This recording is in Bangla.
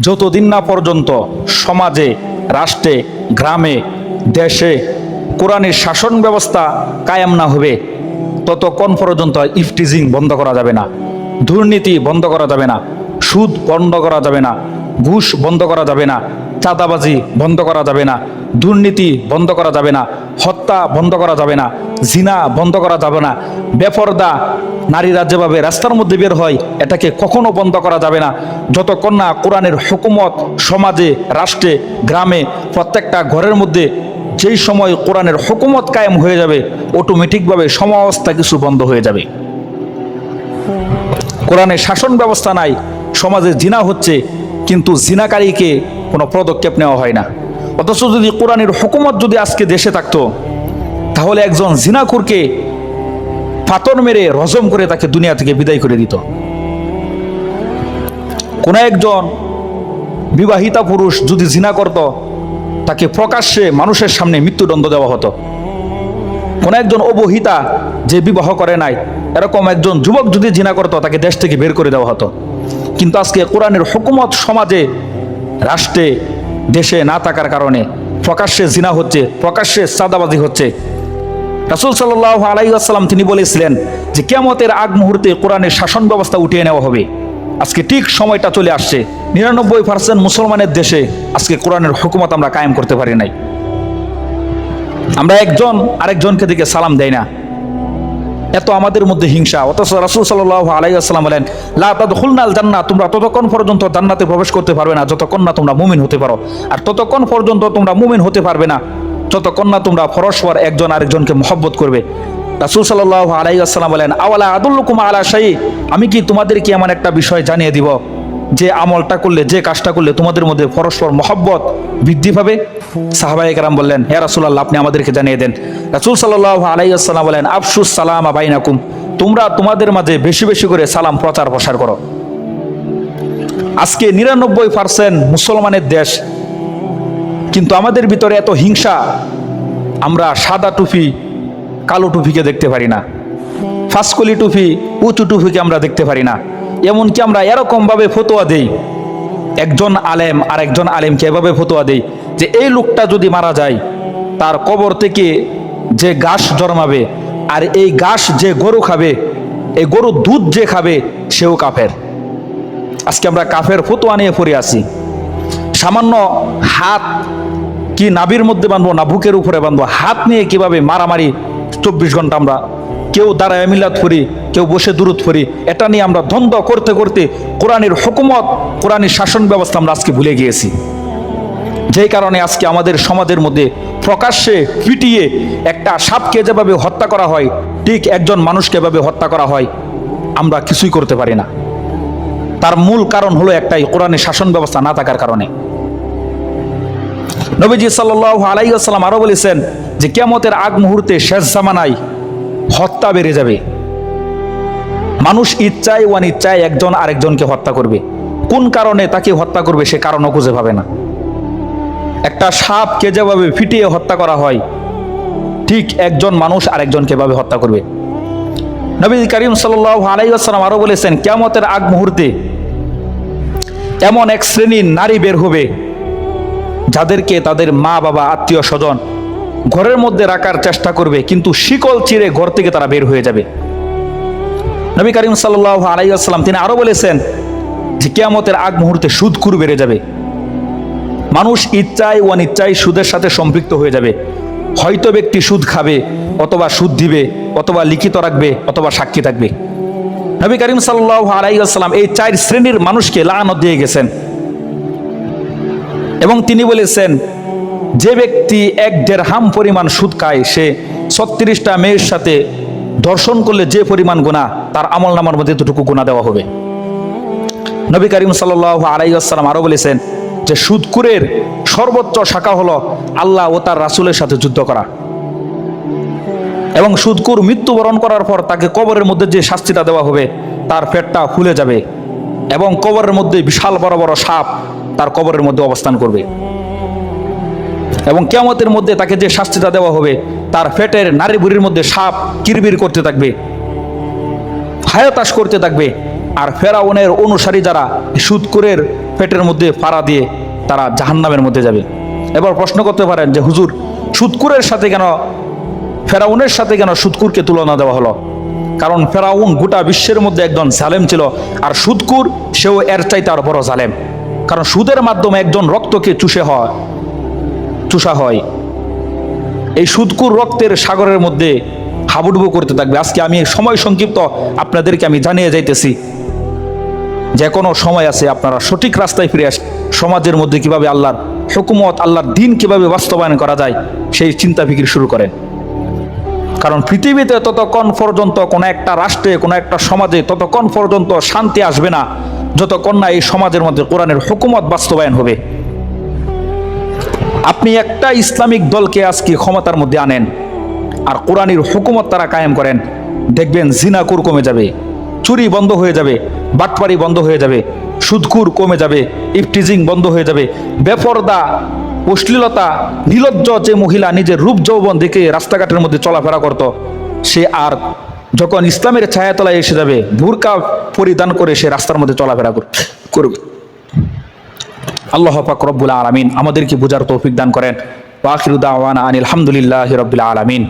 যতদিন না পর্যন্ত সমাজে, রাষ্ট্রে, গ্রামে, দেশে কোরআনের শাসন ব্যবস্থা কায়েম না হবে ততক্ষণ পর্যন্ত ইফটিজিং বন্ধ করা যাবে না, দুর্নীতি বন্ধ করা যাবে না, সুদ বন্ধ করা যাবে না, ঘুষ বন্ধ করা যাবে না চাঁদাবাজি বন্ধ করা যাবে না, দুর্নীতি বন্ধ করা যাবে না, হত্যা বন্ধ করা যাবে না, জিনা বন্ধ করা যাবে না, বেপরদা নারীরা যেভাবে রাস্তার মধ্যে বের হয়, এটাকে কখনো বন্ধ করা যাবে না। যতক্ষণ না কোরআনের হুকুমত সমাজে, রাষ্ট্রে, গ্রামে, প্রত্যেকটা ঘরের মধ্যে যেই সময় কোরআনের হুকুমত কায়েম হয়ে যাবে অটোমেটিকভাবে সমাবস্থা কিছু বন্ধ হয়ে যাবে। কোরআনের শাসন ব্যবস্থা নাই, সমাজে জিনা হচ্ছে, কিন্তু জিনাকারীকে কোনো পদক্ষেপ নেওয়া হয় না। অথচ যদি কোরআনের হুকুমত যদি আজকে দেশে থাকতো, তাহলে একজন জিনাকুরকে পাতন মেরে রজম করে তাকে দুনিয়া থেকে বিদায় করে দিত। কোন একজন বিবাহিতা পুরুষ যদি জিনা করত, তাকে প্রকাশ্যে মানুষের সামনে মৃত্যুদণ্ড দেওয়া হতো। কোন একজন অবহিতা যে বিবাহ করে নাই, এরকম একজন যুবক যদি জিনা করত, তাকে দেশ থেকে বের করে দেওয়া হতো। কিন্তু আজকে কোরআনের হুকুমত সমাজে রাষ্ট্রে, দেশে না থাকার কারণে প্রকাশ্যে জিনা হচ্ছে, প্রকাশ্যে সাদাবাজি হচ্ছে। রাসুল সাল্লাহ আলাইসাল্লাম তিনি বলেছিলেন যে কেমতের আগ মুহূর্তে কোরআনের শাসন ব্যবস্থা উঠিয়ে নেওয়া হবে। আজকে ঠিক সময়টা চলে আসছে। নিরানব্বই পার্সেন্ট মুসলমানের দেশে আজকে কোরআনের হুকুমত আমরা কায়েম করতে পারি নাই। আমরা একজন আরেকজনকে দিকে সালাম দেয় না। এত আমাদের মধ্যে হিংসা। অথচ রাসুল সাল্লাহ আসসালাম বলেন লাহুলনাল জান্না তোমরা ততক্ষণ পর্যন্ত জান্নাতে প্রবেশ করতে পারবে না, যতক্ষণ না তোমরা মুমিন হতে পারো। আর ততক্ষণ পর্যন্ত তোমরা মুমিন হতে পারবে না, যতক্ষণ না তোমরা পরস্পর একজন আরেকজনকে মহব্বত করবে। রাসুল সাল্লাহ আলাইসাল্লাম বলেন, আওয়ালা আদুল্লুকুম আলা শাহী আমি কি তোমাদেরকে এমন একটা বিষয় জানিয়ে দিব? যে আমলটা করলে, যে কাজটা করলে তোমাদের মধ্যে পরস্পর মহব্বত বৃদ্ধি পাবে। সাহাবাই কারাম বললেন হ্যাঁ রাসুল্লাহ আপনি আমাদেরকে জানিয়ে দেন। রাসুল সাল্লাহ আলাইসাল্লাম বলেন আফসুস সালাম আবাইনাকুম তোমরা তোমাদের মাঝে বেশি বেশি করে সালাম, প্রচার, প্রসার করো। আজকে নিরানব্বই পার্সেন্ট মুসলমানের দেশ, কিন্তু আমাদের ভিতরে এত হিংসা, আমরা সাদা টুপি, কালো টুপিকে দেখতে পারি না। ফাঁসকলি টুপি, উঁচু টুপিকে আমরা দেখতে পারি না। এমনকি আমরা এরকমভাবে ফতোয়া দেই। একজন আলেম আর একজন আলেমকে এভাবে ফতোয়া দেই যে এই লোকটা যদি মারা যায়, তার কবর থেকে যে ঘাস জন্মাবে আর এই ঘাস যে গরু খাবে, এই গরুর দুধ যে খাবে, সেও কাফের। আজকে আমরা কাফের ফতোয়া নিয়ে পড়ে আসি সামান্য হাত কি নাবির মধ্যে বাঁধবো না, বুকের উপরে বাঁধবো? হাত নিয়ে কীভাবে মারামারি চব্বিশ ঘণ্টা আমরা কেউ দাঁড়ায় মিলাদ ফুরি কেউ বসে দূরত ফুরি এটা নিয়ে আমরা দ্বন্দ্ব করতে করতে কোরআনের হুকুমত, কোরআনের শাসন ব্যবস্থা আমরা আজকে ভুলে গিয়েছি। যেই কারণে আজকে আমাদের সমাজের মধ্যে প্রকাশ্যে পিটিয়ে একটা সাপকে যেভাবে হত্যা করা হয়, ঠিক একজন মানুষকে এভাবে হত্যা করা হয়, আমরা কিছুই করতে পারি না। তার মূল কারণ হলো একটাই, কোরআনের শাসন ব্যবস্থা না থাকার কারণে। নবীজি সাল্লাহ আলাইসাল্লাম আরও বলেছেন যে কেমতের আগ মুহূর্তে শেষ জামানায় হত্যা বেড়ে যাবে। মানুষ ইচ্ছায় ও অনিচ্ছায় একজন আরেকজনকে হত্যা করবে। কোন কারণে তাকে হত্যা করবে সে কারণও খুঁজে পাবে না। একটা সাপকে যেভাবে ফিটিয়ে হত্যা করা হয়, ঠিক একজন মানুষ আরেকজনকে ভাবে হত্যা করবে। নবী করিম সাল্লাহ আলাইসাল্লাম আরও বলেছেন কেমতের আগ মুহূর্তে এমন এক শ্রেণির নারী বের হবে, যাদেরকে তাদের মা বাবা আত্মীয় স্বজন ঘরের মধ্যে রাখার চেষ্টা করবে, কিন্তু শিকল চিরে ঘর থেকে তারা বের হয়ে যাবে। নবী করিম সাল্লাহ আলাইসাল্লাম তিনি আরও বলেছেন যে কেয়ামতের আগ মুহূর্তে সুদকুর বেড়ে যাবে। মানুষ ইচ্ছায় ও অনিচ্ছায় সুদের সাথে সম্পৃক্ত হয়ে যাবে। হয়তো ব্যক্তি সুদ খাবে, অথবা সুদ দিবে, অথবা লিখিত রাখবে, অথবা সাক্ষী থাকবে। নবী করিম সাল্লাহ আলাইসাল্লাম এই চার শ্রেণির মানুষকে লানত দিয়ে গেছেন। এবং তিনি বলেছেন যে ব্যক্তি এক দেড় হাম পরিমাণ সুদ খায়, সে ছত্রিশটা মেয়ের সাথে দর্শন করলে যে পরিমাণ গুণা তার আমল নামার মধ্যে এতটুকু গুণা দেওয়া হবে। নবী করিম সাল্লাহ আলাইসাল্লাম আরও বলেছেন যে, সুদকুরের সর্বোচ্চ শাখা হলো আল্লাহ ও তার রাসুলের সাথে যুদ্ধ করা। এবং সুদকুর মৃত্যুবরণ করার পর তাকে কবরের মধ্যে যে শাস্তিটা দেওয়া হবে, তার পেটটা ফুলে যাবে এবং কবরের মধ্যে বিশাল বড় বড় সাপ তার কবরের মধ্যে অবস্থান করবে। এবং কেমতের মধ্যে তাকে যে শাস্তিটা দেওয়া হবে, তার ফেটের নারী বুড়ির মধ্যে সাপ কিরবির করতে থাকবে হায়াতাস করতে থাকবে, আর ফেরাউনের অনুসারী যারা সুদকুরের পেটের মধ্যে ফাড়া দিয়ে তারা জাহান্নামের মধ্যে যাবে। এবার প্রশ্ন করতে পারেন যে, হুজুর সুদকুরের সাথে কেন, ফেরাউনের সাথে কেন সুদকুরকে তুলনা দেওয়া হলো? কারণ ফেরাউন গোটা বিশ্বের মধ্যে একজন জালেম ছিল, আর সুদকুর সেও এর চাইতে আর বড় জালেম। কারণ সুদের মাধ্যমে একজন রক্তকে চুষে হয় চুষা হয়। এই সুদকুর রক্তের সাগরের মধ্যে হাবুডুবু করতে থাকবে। আজকে আমি সময় সংক্ষিপ্ত আপনাদেরকে আমি জানিয়ে যাইতেছি, যে কোনো সময় আছে আপনারা সঠিক রাস্তায় ফিরে আস সমাজের মধ্যে কীভাবে আল্লাহর হুকুমত, আল্লাহর দিন কীভাবে বাস্তবায়ন করা যায়, সেই চিন্তা ফিকির শুরু করেন। কারণ পৃথিবীতে ততক্ষণ পর্যন্ত কোনো একটা রাষ্ট্রে, কোনো একটা সমাজে ততক্ষণ পর্যন্ত শান্তি আসবে না, যতক্ষণ না এই সমাজের মধ্যে কোরআনের হুকুমত বাস্তবায়ন হবে। আপনি একটা ইসলামিক দলকে আজকে ক্ষমতার মধ্যে আনেন আর কোরআনের হুকুমত তারা কায়েম করেন, দেখবেন জিনাকুর কমে যাবে, চুরি বন্ধ হয়ে যাবে, বাটপারি বন্ধ হয়ে যাবে সুদকুর কমে যাবে, ইফটিজিং বন্ধ হয়ে যাবে, বেপরদা, অশ্লীলতা, নিলজ্জ যে মহিলা নিজের রূপ যৌবন দেখে রাস্তাঘাটের মধ্যে চলাফেরা করত, সে আর যখন ইসলামের ছায়াতলায় এসে যাবে, ভুরকা পরিধান করে সে রাস্তার মধ্যে চলাফেরা কর- করবে। আল্লাহ পাক রব্বুল আলমিন আমাদেরকে বুঝার তৌফিক দান করেন। ওয়াকিরুদ্দাওয়ান আনিল আলহামদুলিল্লাহ রব্বুল আলমিন।